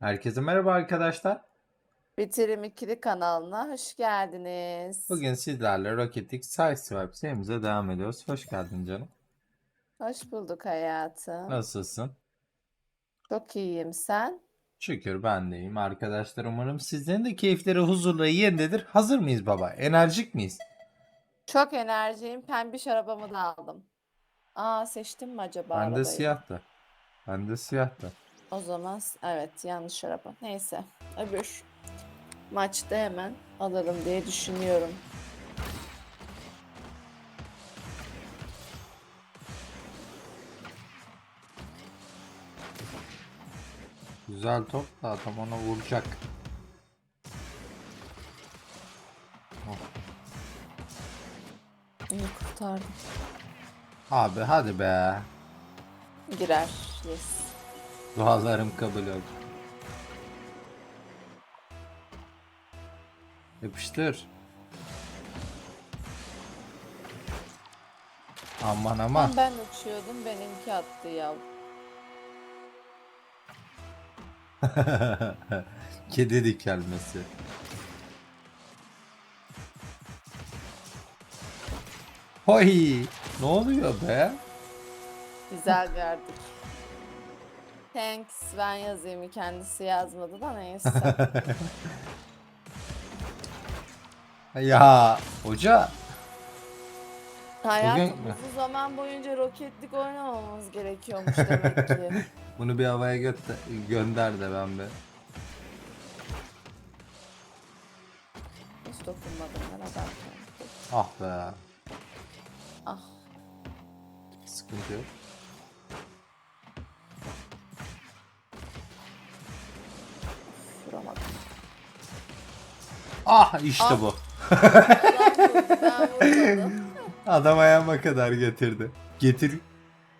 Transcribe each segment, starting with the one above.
Herkese merhaba arkadaşlar. Bitirim ikili kanalına hoş geldiniz. Bugün sizlerle Rocket League Sideswipe serimize devam ediyoruz. Hoş geldin canım. Hoş bulduk hayatım. Nasılsın? Çok iyiyim sen. Şükür ben de iyiyim. Arkadaşlar umarım sizlerin de keyifleri huzurla yerindedir. Hazır mıyız baba? Enerjik miyiz? Çok enerjiyim. Pembiş arabamı da aldım. Aa seçtim mi acaba Bende arabayı? siyahtı. Bende siyahtı. O zaman evet yanlış araba. Neyse öbür maçta hemen alırım diye düşünüyorum. Güzel top da adam ona vuracak. Oh. İyi kurtardım. Abi hadi be. Girer. Yes. Dualarım kabul oldu. Yapıştır. Aman aman. Ben uçuyordum benimki attı ya. Kedi dikelmesi. Hoy! Ne oluyor be? Güzel gördük. Thanks ben yazayım kendisi yazmadı da neyse. Ya hoca Hayatım Bugün- uzun zaman boyunca roketlik oynamamamız gerekiyormuş demek ki. bunu bir havaya gönder, gönder de ben bir. Hiç dokunmadım ben atarken. Ah be. Ah Sıkıntı yok. Ah işte Ah. bu. Adam ayağıma kadar getirdi. Getir.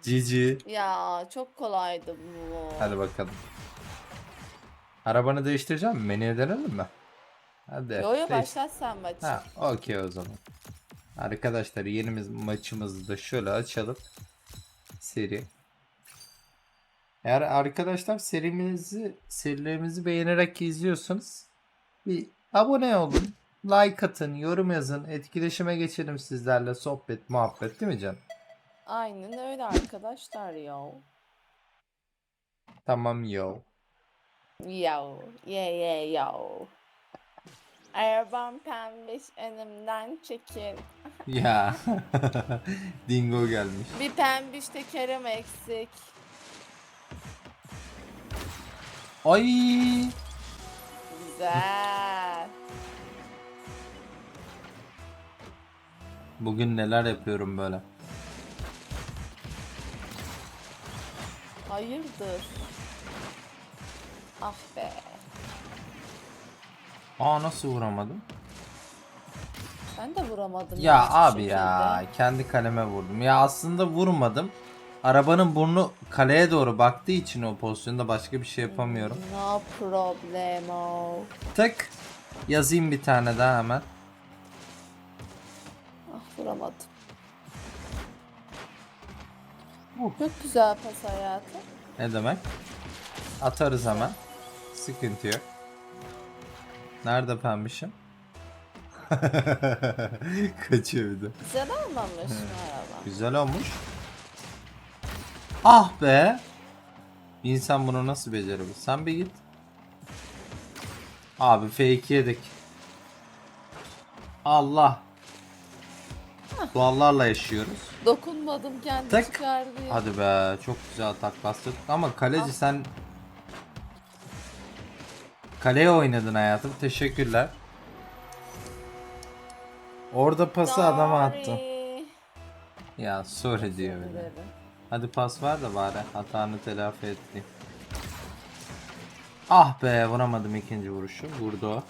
Cici. Ya çok kolaydı bu. Hadi bakalım. Arabanı değiştireceğim mi? Menüye dönelim mi? Hadi. Yo yo başlat sen maçı. Ha, okey o zaman. Arkadaşlar yeni maçımızı da şöyle açalım. Seri. Eğer arkadaşlar serimizi serilerimizi beğenerek izliyorsanız bir abone olun, like atın, yorum yazın, etkileşime geçelim sizlerle sohbet, muhabbet değil mi canım? Aynen öyle arkadaşlar ya. Tamam yo. Yo, ye ye yo. Arabam pembiş önümden çekin. Ya. Dingo gelmiş. Bir pembiş tekerim eksik. Ay. Güzel. Bugün neler yapıyorum böyle. Hayırdır? Ah be. Aa nasıl vuramadım? Ben de vuramadım. Ya hiçbir abi şekilde. ya kendi kaleme vurdum. Ya aslında vurmadım. Arabanın burnu kaleye doğru baktığı için o pozisyonda başka bir şey yapamıyorum. No problemo. Tık. Yazayım bir tane daha hemen. Ah vuramadım. Uh. Çok güzel pas hayatım. Ne demek? Atarız hemen. Sıkıntı yok. Nerede pembişim? Kaçıyor bir de. Güzel olmamış mı araba? Güzel olmuş. Ah be. Bir insan bunu nasıl becerebilir? Sen bir git. Abi fake yedik. Allah. Duallarla yaşıyoruz. Dokunmadım kendi Tık. çıkardı. ya. Hadi be çok güzel atak bastık. Ama kaleci Ah. sen kaleye oynadın hayatım. Teşekkürler. Orada pası adama. Sorry. Ya sorry diyor bir de. Hadi pas ver de bari hatanı telafi ettireyim. Ah be vuramadım ikinci vuruşu. Vurdu o.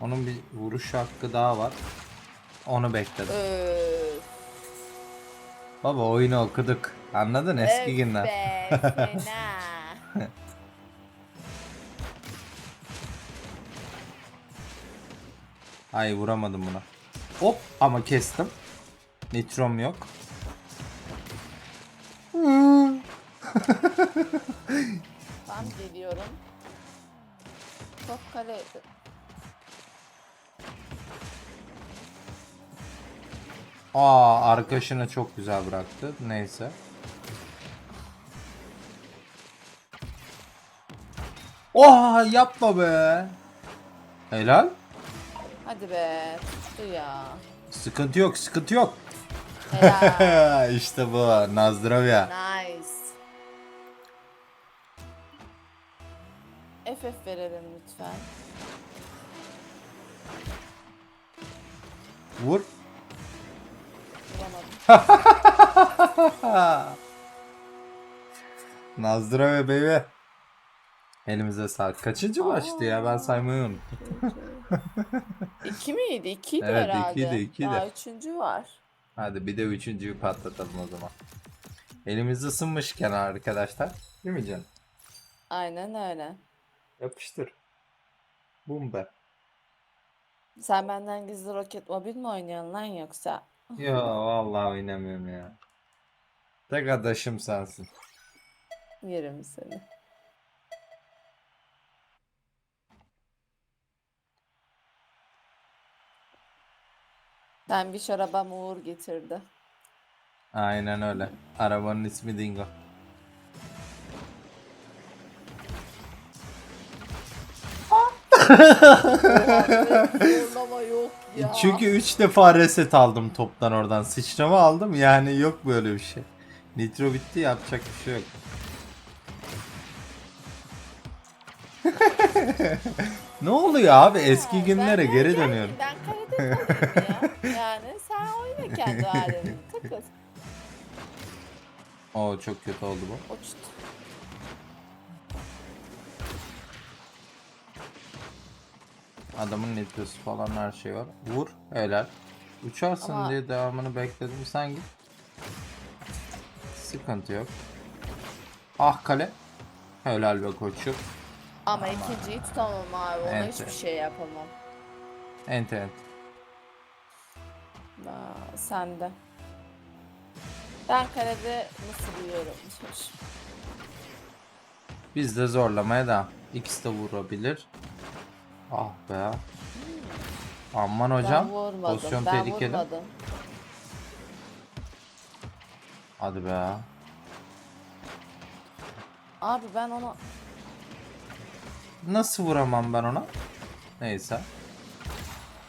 Onun bir vuruş hakkı daha var. Onu bekledim. Öf. Baba oyunu okuduk. Anladın eski Öf günler. be, fena. Ay vuramadım buna. Hop ama kestim. Nitrom yok. Tam geliyorum. Top kale. Aa arkadaşını çok güzel bıraktı. Neyse. Oha yapma be. Helal. Hadi be. Tuttu ya. Sıkıntı yok, sıkıntı yok. Helal. işte bu. Nazdrovya. nice. FF verelim lütfen. Vur. Vuramadım. Nazdrovya baby. Elimize sağlık. Kaçıncı maçtı ya? Ben saymayı unuttum. İki miydi? İkiydi Evet, herhalde. ikiydi, ikiydi. Daha üçüncü var. Hadi bir de üçüncüyü patlatalım o zaman. Elimiz ısınmışken arkadaşlar. Değil mi canım? Aynen öyle. Yapıştır. Bum be. Sen benden gizli roket mobil mi oynuyorsun lan yoksa? Ya vallahi oynamıyorum ya. Tek adaşım sensin. Yerim seni. Ben bir şarabam Uğur getirdi. Aynen öyle. Arabanın ismi Dingo. Zorlama yok ya. Çünkü 3 defa reset aldım toptan oradan. Sıçrama aldım yani yok böyle bir şey. Nitro bitti yapacak bir şey yok. ne oluyor abi eski günlere ben- geri dönüyorum. Ben ya. Yani sen oyna kendi halini. Takıl. Oo çok kötü oldu bu. Uçtu. Adamın nitrosu falan her şey var. Vur helal. Uçarsın Ama- diye devamını bekledim sen git. Sıkıntı yok. Ah kale. Helal be koçum. Ama ikinciyi tutamam abi. Ona Evet. hiçbir şey yapamam. Ente ente. Aa, sen de. Ben kalede nasıl yiyorum? Biz de zorlamaya devam. İkisi de vurabilir. Ah be. Aman hocam. Ben vurmadım. Pozisyon ben tehlikeli. vurmadım. Hadi be. Abi ben onu Nasıl vuramam ben ona? Neyse.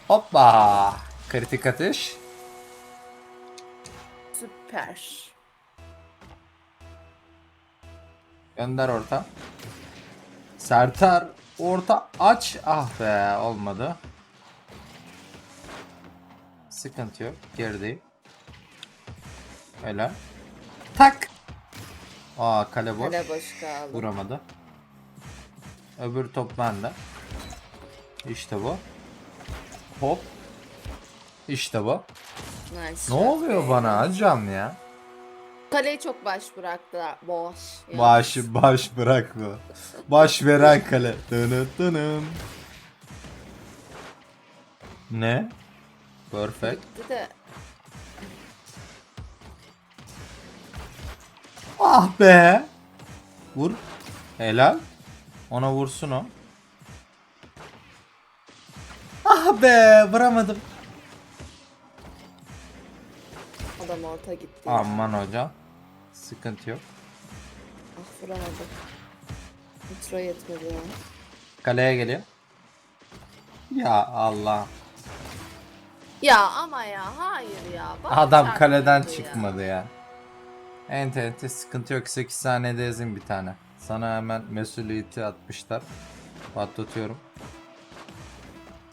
Hoppa. Kritik atış. süper. Gönder orta. Sertar orta aç. Ah be olmadı. Sıkıntı yok. Gerideyim. Öyle. Tak. Aa kale boş. Kale boş kaldı. Vuramadı. Öbür top bende. İşte bu. Hop. İşte bu. Nice Ne oluyor be. bana hocam ya? Kaleyi çok baş bıraktılar. Boş. Baş baş bırak bu. Baş veren kale. Dını dınım. Ne? Perfect. Gitti de Ah be. Vur. Helal. Ona vursun o. Ah be vuramadım. Adam orta gitti. ya. Aman hocam. Sıkıntı yok. Ah vuramadım. Nitro yetmedi ya. Kaleye geliyor. Ya Allah. Ya ama ya hayır ya. Bana Adam kaleden ya. çıkmadı ya. Ente ente sıkıntı yok. 8 saniyede ezin bir tane. Sana hemen mesuliyeti atmışlar. Patlatıyorum.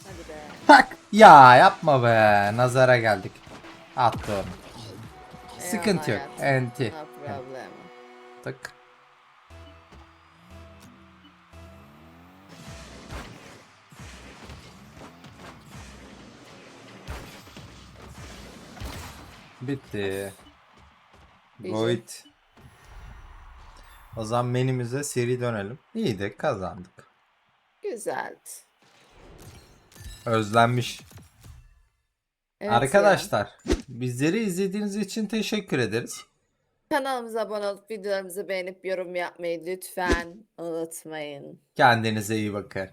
Hadi be. Tak. Ya yapma be. Nazara geldik. Attı onu. Sıkıntı yok. No problem. Tık. Bitti. Void. O zaman menümüze seri dönelim. İyi de kazandık. Güzeldi. Özlenmiş. Evet ya. Bizleri izlediğiniz için teşekkür ederiz. Kanalımıza abone olup videolarımızı beğenip yorum yapmayı lütfen unutmayın. Kendinize iyi bakın.